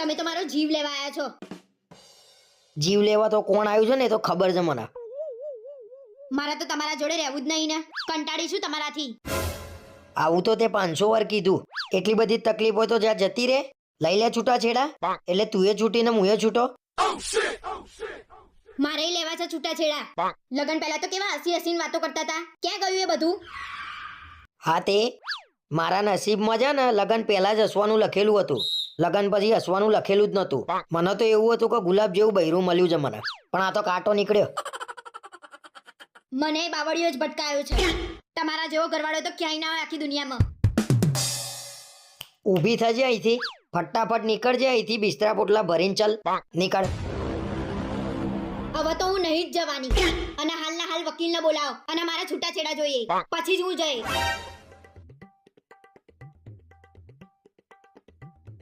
તમે તો મારો જીવ લેવા આવ્યા છો. જીવ લેવા તો કોણ આવ્યું છે ને એ તો ખબર છે મને. મારા તો તમારા જોડે રહેવું જ નહીં ને. કંટાળી છું તમારાથી. આવું તો તે પાંચસો વાર કીધું. એટલી બધી તકલીફો તો જ્યાં જતી રે. લઈ લે છૂટા છેડા. એટલે તું એ છૂટીને હું એ છૂટો. મારે લેવા છે છૂટા છેડા. લગન પહેલા તો કેવા હસી હસીન વાતો કરતા હતા. ક્યાં ગયું એ બધું? હા તે. મારા નસીબમાં છે ને લગન પહેલા જ હસવાનું લખેલું હતું. લગન પછી હસવાનું લખેલું જ નતું મને તો એવું હતું કે ગુલાબ જેવું બૈરું મળ્યું છે મને. પણ આ તો કાંટો નીકળ્યો. મને બાવળીઓ જ ભટકાયો છે. તમારા જેવો ઘરવાળો તો ક્યાંય ના હોય આખી દુનિયામાં. ઊભી થજે અહીંથી. ફટાફટ નીકળજે અહીંથી બિસ્તરા પોટલા ભરીને ચાલ. નીકળ. હવે તો હું નહીં જ જવાની. અને હાલના હાલ વકીલને બોલાવો. અને મારા છૂટાછેડા જોઈએ. પછી જ હું જઈશ.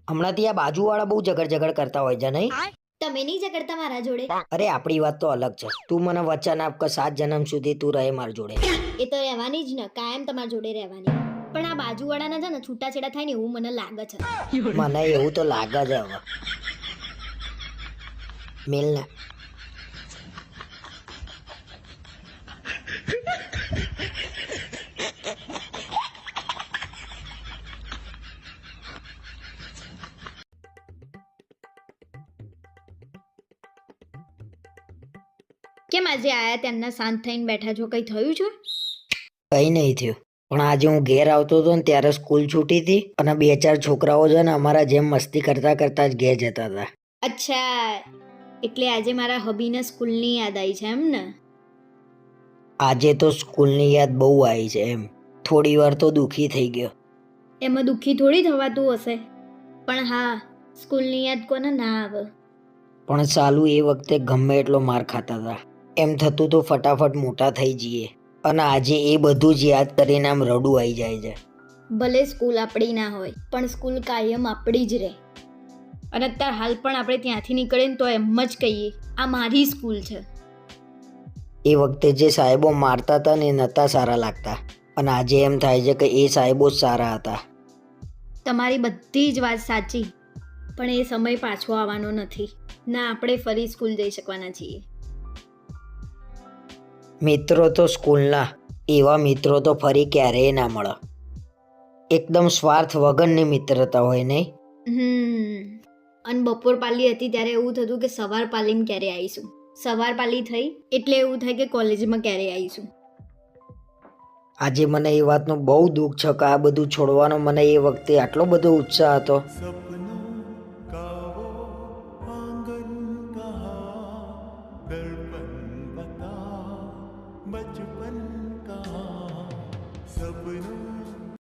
હમણાંથી આ બાજુવાળા બહુ ઝઘડ ઝઘડ કરતા હોય છે નહીં? તમે નહીં ઝઘડતા મારા જોડે? અરે આપણી વાત તો અલગ છે. તું મને વચન આપ કે સાત જન્મ સુધી તું રહે મારી જોડે. એ તો રહેવાની જ ને કાયમ તમારા જોડે રહેવાની. પણ આ બાજુવાળાના છે ને છૂટાછેડા થાય ને એવું મને લાગે છે. મને એવું તો લાગે છે હવે. મિલ કેમ આજે આયા ત્યાંના શાંત થઈને બેઠા છો? કઈ થયું છે? કઈ નહીં થયું. પણ આજે હું ઘેર આવતો હતો ને ત્યારે સ્કૂલ છૂટી હતી અને બે ચાર છોકરાઓ છે ને અમારા જેમ મસ્તી કરતા કરતા જ ઘેર જતા હતા. અચ્છા. એટલે આજે મારા હબીને સ્કૂલની યાદ આવી છે એમ ને? આજે તો સ્કૂલની યાદ બહુ આવી છે એમ. થોડી વાર તો દુઃખી થઈ ગયો. એમાં દુઃખી થોડી થવાતું હશે. પણ હા સ્કૂલની યાદ કોને ના આવે? પણ ચાલુ એ વખતે ગમે એટલો માર ખાતા હતા. એમ થતું તો ફટાફટ મોટા થઈ જઈએ. અને આજે એ બધું જ યાદ કરીને આમ રડું આવી જાય છે. ભલે સ્કૂલ આપણી ના હોય પણ સ્કૂલ કાયમ આપણી જ રહે. અને અત્યારે હાલ પણ આપણે ત્યાંથી નીકળીએ ને તો એમ જ કહીએ આ મારી સ્કૂલ છે. એ વખતે જે સાહેબો મારતા હતા ને એ નહોતા સારા લાગતા. અને આજે એમ થાય છે કે એ સાહેબો જ સારા હતા. તમારી બધી જ વાત સાચી પણ એ સમય પાછો આવવાનો નથી. ના આપણે ફરી સ્કૂલ જઈ શકવાના છીએ. મિત્રો તો સ્કૂલના એવા મિત્રો તો ફરી ક્યારેય ના મળે. એકદમ સ્વાર્થ વગરની મિત્રતા હોય નહીં? હમ. અને બપોર પાલી હતી ત્યારે એવું થતું કે સવાર પાલીમાં ક્યારે આવીશું? સવાર પાલી થઈ એટલે એવું થાય કે કોલેજમાં ક્યારે આવીશું? આજે મને એ વાતનું બહુ દુઃખ છે કે આ બધું છોડવાનો મને એ વખતે આટલો બધો ઉત્સાહ હતો. सपनों का वो आंगन कहाँ दर्पण बता बचपन कहाँ सपनों